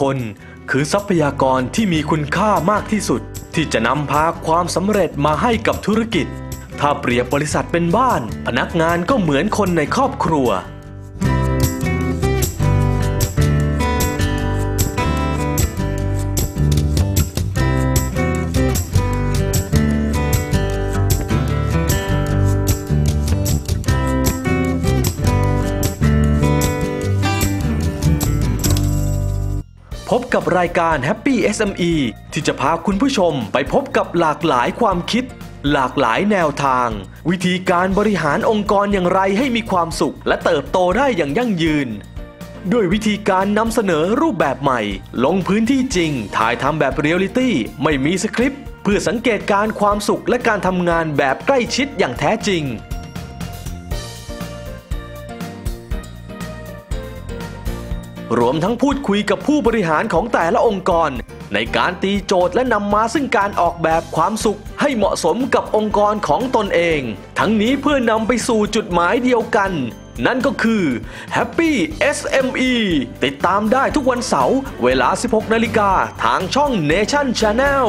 คน คือทรัพยากรที่มีคุณค่ามากที่สุด ที่จะนำพาความสำเร็จมาให้กับธุรกิจ ถ้าเปรียบบริษัทเป็นบ้าน พนักงานก็เหมือนคนในครอบครัว พบกับรายการ Happy SME ที่จะพาคุณผู้ชมไปพบกับหลากหลายความคิด หลากหลายแนวทาง วิธีการบริหารองค์กรอย่างไรให้มีความสุข และเติบโตได้อย่างยั่งยืน ด้วยวิธีการนำเสนอรูปแบบใหม่ ลงพื้นที่จริง ถ่ายทำแบบเรียลลิตี้ไม่มีสคริปต์เพื่อสังเกตการความสุขและการทำงานแบบใกล้ชิดอย่างแท้จริง รวมทั้งพูดคุยกับผู้บริหารของแต่ละองค์กร ในการตีโจทย์และนำมาซึ่งการออกแบบความสุข ให้เหมาะสมกับองค์กรของตนเอง ทั้งนี้เพื่อนำไปสู่จุดหมายเดียวกัน นั่นก็คือ Happy SME ติดตามได้ทุกวันเสาร์เวลา 16 นาฬิกาทางช่อง Nation Channel